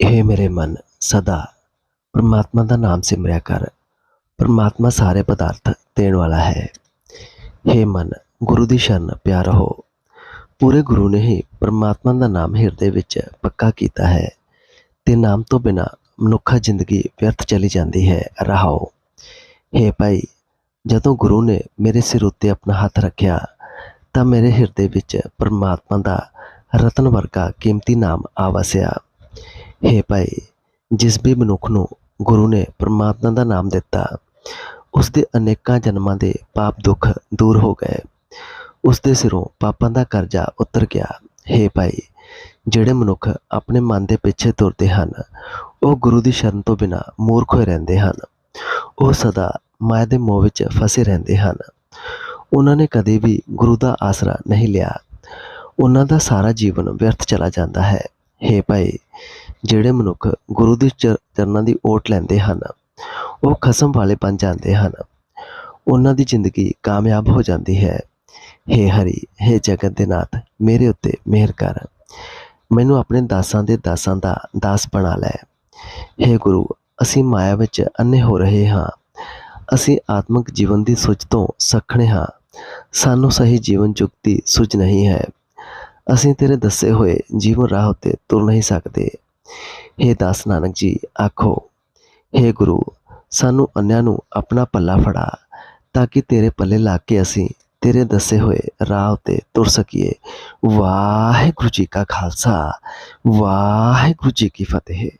ਇਹ ਮੇਰੇ ਮਨ ਸਦਾ ਪਰਮਾਤਮਾ ਦਾ ਨਾਮ ਸਿਮਰਿਆ ਕਰ ਪਰਮਾਤਮਾ ਸਾਰੇ ਪਦਾਰਥ ਦੇਣ ਵਾਲਾ ਹੈ हे ਮਨ ਗੁਰੂ ਦੀ ਸ਼ਰਨ ਪਿਆਰ ਹੋ ਪੂਰੇ ਗੁਰੂ ਨੇ ਹੀ ਪਰਮਾਤਮਾ ਦਾ ਨਾਮ ਹਿਰਦੇ ਵਿੱਚ ਪੱਕਾ ਕੀਤਾ ਹੈ ਤੇ ਨਾਮ ਤੋਂ ਬਿਨਾ ਮਨੁੱਖਾ ਜ਼ਿੰਦਗੀ ਵਿਅਰਥ ਚਲੀ ਜਾਂਦੀ ਹੈ ਰਹਾਓ हे ਭਾਈ ਜਦੋਂ ਗੁਰੂ ਨੇ ਮੇਰੇ ਸਿਰ ਉੱਤੇ ਆਪਣਾ ਹੱਥ ਰੱਖਿਆ ਤਾਂ ਮੇਰੇ ਹਿਰਦੇ ਵਿੱਚ ਪਰਮਾਤਮਾ ਦਾ ਰਤਨ ਵਰਗਾ ਕੀਮਤੀ ਨਾਮ ਆ ਵਸਿਆ ਹੇ ਭਾਈ, ਜਿਸ ਵੀ ਮਨੁੱਖ ਨੂੰ ਗੁਰੂ ਨੇ ਪਰਮਾਤਮਾ ਦਾ ਨਾਮ ਦਿੱਤਾ, ਉਸ ਦੇ ਅਨੇਕਾਂ ਜਨਮਾਂ ਦੇ ਪਾਪ ਦੁੱਖ ਦੂਰ ਹੋ ਗਏ। ਉਸ ਦੇ ਸਿਰੋਂ ਪਾਪਾਂ ਦਾ ਕਰਜ਼ਾ ਉਤਰ ਗਿਆ। ਹੇ ਭਾਈ, ਜਿਹੜੇ ਮਨੁੱਖ ਆਪਣੇ ਮਨ ਦੇ ਪਿੱਛੇ ਤੁਰਦੇ ਹਨ, ਉਹ ਗੁਰੂ ਦੀ ਸ਼ਰਨ ਤੋਂ ਬਿਨਾ ਮੂਰਖ ਹੋਏ ਰਹਿੰਦੇ ਹਨ। ਉਹ ਸਦਾ ਮਾਇਆ ਦੇ ਮੋਹ ਵਿੱਚ ਫਸੇ ਰਹਿੰਦੇ ਹਨ। ਉਹਨਾਂ ਨੇ ਕਦੇ ਵੀ ਗੁਰੂ ਦਾ ਆਸਰਾ ਨਹੀਂ ਲਿਆ। ਉਹਨਾਂ ਦਾ ਸਾਰਾ ਜੀਵਨ ਵਿਅਰਥ ਚਲਾ ਜਾਂਦਾ ਹੈ। ਹੇ ਭਾਈ ਜਿਹੜੇ ਮਨੁੱਖ ਗੁਰੂ ਦੇ ਚ- ਚਰਨਾਂ ਦੀ ਓਟ ਲੈਂਦੇ ਹਨ, ਉਹ ਖਸਮ ਵਾਲੇ ਬਣ ਜਾਂਦੇ ਹਨ। ਉਹਨਾਂ ਦੀ ਜ਼ਿੰਦਗੀ ਕਾਮਯਾਬ ਹੋ ਜਾਂਦੀ ਹੈ। ਹੇ ਹਰੀ, ਹੇ ਜਗਤ ਦੇ ਨਾਥ, ਮੇਰੇ ਉੱਤੇ ਮਿਹਰ ਕਰ। ਮੈਨੂੰ ਆਪਣੇ ਦਾਸਾਂ ਦੇ ਦਾਸਾਂ ਦਾ ਦਾਸ ਬਣਾ ਲੈ। ਹੇ ਗੁਰੂ, ਅਸੀਂ ਮਾਇਆ ਵਿੱਚ ਅੰਨੇ ਹੋ ਰਹੇ ਹਾਂ। ਅਸੀਂ ਆਤਮਿਕ ਜੀਵਨ ਦੀ ਸੁੱਝ ਤੋਂ ਸਖਣੇ ਹਾਂ। ਸਾਨੂੰ ਸਹੀ ਜੀਵਨ ਜੁਗਤੀ ਸੁੱਝ ਨਹੀਂ ਹੈ। ਅਸੀਂ ਤੇਰੇ ਦੱਸੇ ਹੋਏ ਜੀਵਨ ਰਾਹ ਉੱਤੇ ਤੁਰ ਨਹੀਂ ਸਕਦੇ। ਹੇ ਦਾਸ ਨਾਨਕ ਜੀ, ਆਖੋ, ਹੇ ਗੁਰੂ, ਸਾਨੂੰ ਅੰਨਿਆਂ ਨੂੰ ਆਪਣਾ ਪੱਲਾ ਫੜਾ, ਤਾਂ ਕਿ ਤੇਰੇ ਪੱਲੇ ਲਾ ਕੇ ਅਸੀਂ ਤੇਰੇ ਦੱਸੇ ਹੋਏ ਰਾਹ ਉੱਤੇ ਤੁਰ ਸਕੀਏ। ਵਾਹਿਗੁਰੂ ਜੀ ਕਾ ਖਾਲਸਾ, ਵਾਹਿਗੁਰੂ ਜੀ ਕੀ ਫਤਿਹ।